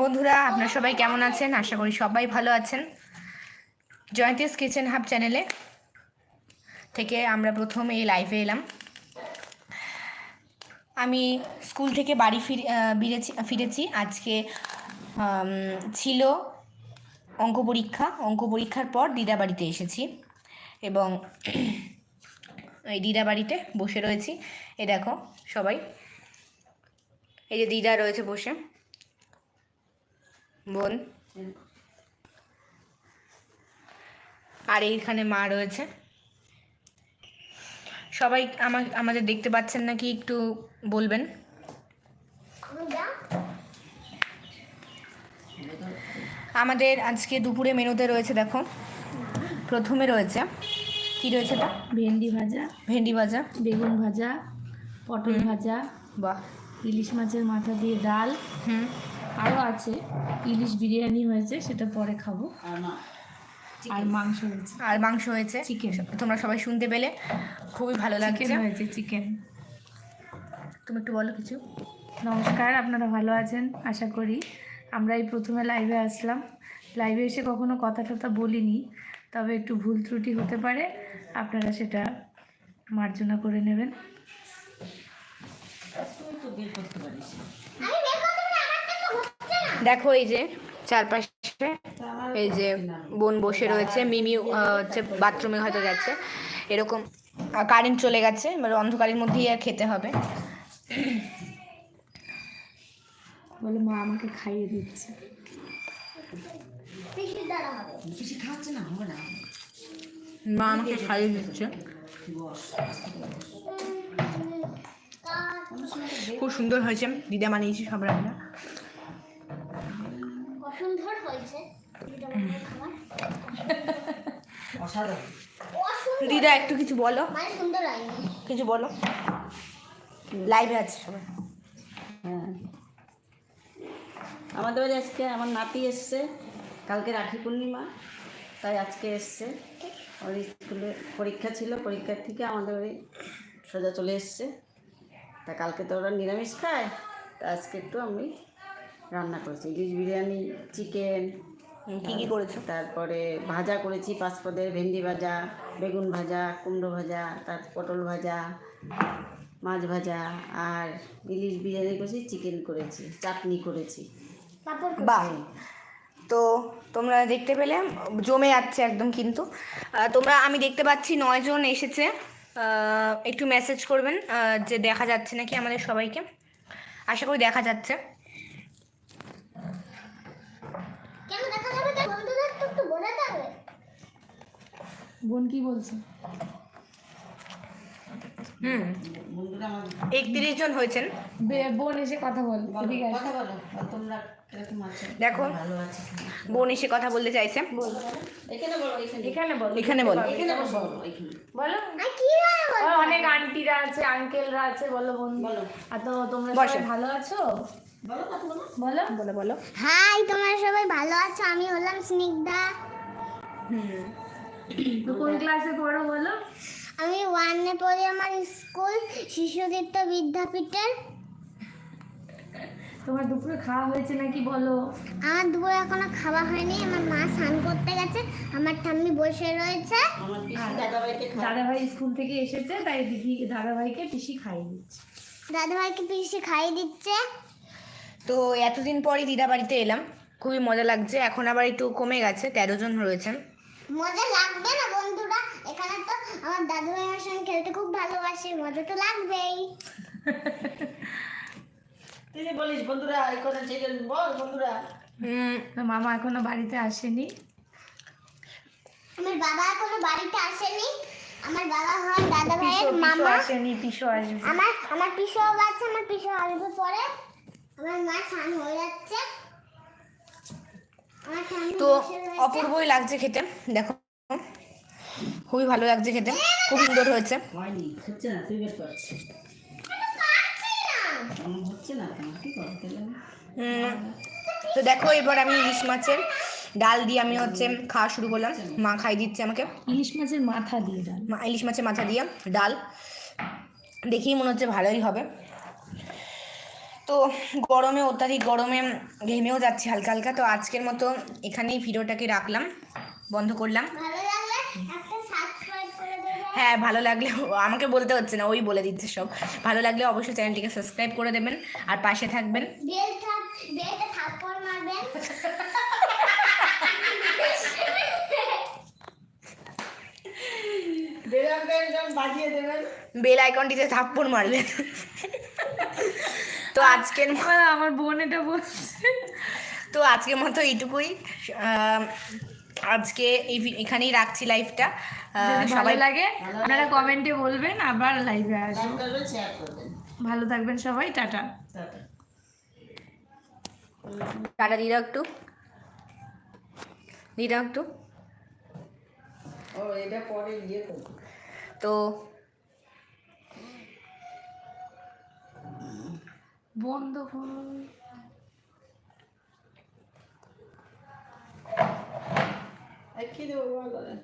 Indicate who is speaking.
Speaker 1: বন্ধুরা, আপনারা সবাই কেমন আছেন? আশা করি সবাই ভালো আছেন। জয়ন্তিস কিচেন হাব চ্যানেলে থেকে আমরা প্রথম এই লাইভে এলাম। আমি স্কুল থেকে বাড়ি ফিরে ফিরেছি ফিরেছি। আজকে ছিল অঙ্ক পরীক্ষা। অঙ্ক পরীক্ষার পর দিদা বাড়িতে এসেছি এবং এই দিদা বাড়িতে বসে রয়েছি। এ দেখো সবাই এই যে দিদা রয়েছে বসে। বোন। আর এইখানে মা রয়েছে। সবাই আমা আমাদের দেখতে পাচ্ছেন নাকি একটু বলবেন? আমাদের আজকে দুপুরে মেনুতে রয়েছে দেখো। প্রথমে রয়েছে কি রয়েছে এটা?
Speaker 2: ভেন্ডি ভাজা
Speaker 1: ভেন্ডি ভাজা।
Speaker 2: বেগুন ভাজা পটল ভাজা।
Speaker 1: বাহ।
Speaker 2: ইলিশ মাছের মাথা দিয়ে ডাল।
Speaker 1: হুম।
Speaker 2: আরও আছে। ইলিশ বিরিয়ানি হয়েছে সেটা পরে খাব। আর মাংস হয়েছে।
Speaker 1: আর মাংস হয়েছে।
Speaker 2: চিকেন
Speaker 1: তোমরা সবাই শুনতে পেলে। খুবই ভালো লাগছে।
Speaker 2: হয়েছে চিকেন
Speaker 1: তুমি একটু বলো কিছু।
Speaker 2: নমস্কার আপনারা ভালো আছেন? আশা করি আমরা এই প্রথমে লাইভে আসলাম। লাইভে এসে কখনো কথা টথা বলিনি তবে একটু ভুল ত্রুটি হতে পারে। আপনারা সেটা মার্জনা করে নেবেন
Speaker 3: আমি বের করতে পারি আমারটা তো হচ্ছে না
Speaker 1: দেখো এই যে চারপাশে এই যে বোন বসে রয়েছে মিমি হচ্ছে বাথরুমে হয়তো যাচ্ছে এরকম কারেন্ট চলে গেছে এবার অন্ধকারের মধ্যেই আর খেতে হবে।
Speaker 2: বলে মা আমাকে খাইয়ে দিচ্ছে।
Speaker 1: মা আমাকে খাইয়ে দিচ্ছে। খুব সুন্দর হয়েছে। দিদা বানিয়েছি সব রান্না।
Speaker 3: হয়েছে।
Speaker 1: দিদা একটু কিছু বলো।
Speaker 3: মানে
Speaker 1: কিছু বলো। লাইভে আছে সবাই।
Speaker 4: হ্যাঁ। আমাদের বাড়ি আজকে আমার নাতি এসছে। কালকে রাখি পূর্ণিমা তাই আজকে এসছে। ওর স্কুলে পরীক্ষা ছিল পরীক্ষার থেকে আমাদের বাড়ি সোজা চলে এসছে। তা কালকে তো ওরা নিরামিষ খায় তা আজকে একটু আমি রান্না করেছি। ইলিশ বিরিয়ানি চিকেন
Speaker 1: কি কি করেছ?
Speaker 4: তারপরে ভাজা করেছি পাঁচপদের ভেন্ডি ভাজা বেগুন ভাজা কুমড়ো ভাজা তার পটল ভাজা মাছ ভাজা আর ইলিশ বিরিয়ানি করেছি চিকেন করেছি চাটনি করেছি।
Speaker 1: বাহ! তো তোমরা দেখতে পেলে জমে যাচ্ছে একদম কিন্তু। তোমরা আমি দেখতে পাচ্ছি নয়জন এসেছে। একটু মেসেজ করবেন আহ, যে দেখা যাচ্ছে নাকি আমাদের সবাইকে। আশা করি দেখা যাচ্ছে।
Speaker 2: বোন কি বলছে?
Speaker 1: হুম। একত্রিশ জন হয়েছেন।
Speaker 2: বোন এসে কথা বল।
Speaker 4: কথা বলো তোমরা
Speaker 1: দেখো
Speaker 4: ভালো
Speaker 1: বোন এসে কথা বলতে চাইছে।
Speaker 4: এখানে বলো এখানে।
Speaker 2: বল
Speaker 1: এখানে বলো।
Speaker 3: কি বলব
Speaker 2: অনেক আন্টিরা আছে আঙ্কেলরা আছে বলো বোন।
Speaker 4: বলো।
Speaker 2: আর তো তোমরা
Speaker 1: বসো।
Speaker 2: সবাই ভালো আছো?
Speaker 4: বলো বলো।
Speaker 2: বলো।
Speaker 1: বলো বলো।
Speaker 3: হাই তোমরা সবাই ভালো আছো? আমি হলাম স্নিগ্ধা।
Speaker 2: তো কোন ক্লাসে পড়ো বলো?
Speaker 3: আমি ওয়ানে পড়ি আমার স্কুল শিশুদিত্য বিদ্যাপীঠের।
Speaker 2: তোমার দুপুরে খাওয়া হয়েছে নাকি বলো?
Speaker 3: আমার দুপুরে এখনও খাওয়া হয়নি আমার মা স্নান করতে গেছে আমার ঠাম্মি বসে রয়েছে।
Speaker 4: আমার পিসি দাদাভাইকে খাওয়া
Speaker 2: দাদাভাই স্কুল থেকে এসেছে তাই দিদি দাদাভাইকে পিসি খাইয়ে দিচ্ছে।
Speaker 3: দাদাভাইকে পিসি খাইয়ে দিচ্ছে।
Speaker 1: তো এতদিন পরই দিদা বাড়িতে এলাম খুবই মজা লাগছে এখন আবার একটু কমে গেছে তেরো জন রয়েছেন।
Speaker 3: মজা লাগবে না বন্ধুরা এখানে তো আমার দাদুভাই আমার সঙ্গে খেলতে খুব ভালোবাসে মজা তো লাগবেই।
Speaker 4: তুই বলিস বন্ধুরা এই কথা সেটা বল বন্ধুরা।
Speaker 1: হুম,
Speaker 2: মামা এখনও বাড়িতে আসেনি।
Speaker 3: আমার বাবা এখনও বাড়িতে আসেনি। আমার বাবা হয় দাদা ভাইয়ের মামা।
Speaker 2: আসেনি পিসো আসবে।
Speaker 3: আমার আমার পিসো আছে আমার পিসো আসবে পরে। আমার মা স্নান হয়ে যাচ্ছে।
Speaker 1: তো অপূর্বই লাগছে খেতে। দেখো খুবই ভালো লাগছে খেতে। খুব সুন্দর হয়েছে। তো দেখো এবার আমি ইলিশ মাছের ডাল দিয়ে আমি হচ্ছে খাওয়া শুরু করলাম। মা খাই দিচ্ছে আমাকে।
Speaker 2: ইলিশ মাছের মাথা দিয়ে ডাল।
Speaker 1: মা ইলিশ মাছের মাথা দিয়ে ডাল। দেখেই মনে হচ্ছে ভালোই হবে। তো গরমে অত্যাধিক গরমে ঘেমেও যাচ্ছে হালকা হালকা। তো আজকের মতো এখানেই ভিডিওটাকে রাখলাম। বন্ধ করলাম
Speaker 3: ভালো লাগলে একটা সাবস্ক্রাইব করে দেবে
Speaker 1: হ্যাঁ ভালো লাগলে আমাকে বলতে হচ্ছে না ওই বলে দিচ্ছে সব। ভালো লাগলে অবশ্যই চ্যানেলটিকে সাবস্ক্রাইব করে দেবেন আর পাশে থাকবেন।
Speaker 3: বেল
Speaker 1: আইকনটিতে থাপ্পড় মারবেন। তো আজকের
Speaker 2: আমার বোন এটা বলছে।
Speaker 1: তো আজকের মতো এইটুকুই। আজকে এই এখানেই রাখছি লাইভটা সবাই
Speaker 2: লাগে আপনারা কমেন্টে বলবেন আবার লাইভে আসব।
Speaker 4: লাইক করবেন শেয়ার করবেন।
Speaker 2: ভালো থাকবেন সবাই টাটা।
Speaker 4: টাটা।
Speaker 1: দাও একটু। দিয়ে একটু।
Speaker 4: ও এটা পরে
Speaker 1: তো
Speaker 2: বন্ধ করুন।
Speaker 4: আর কি দেবো বলো
Speaker 3: হুম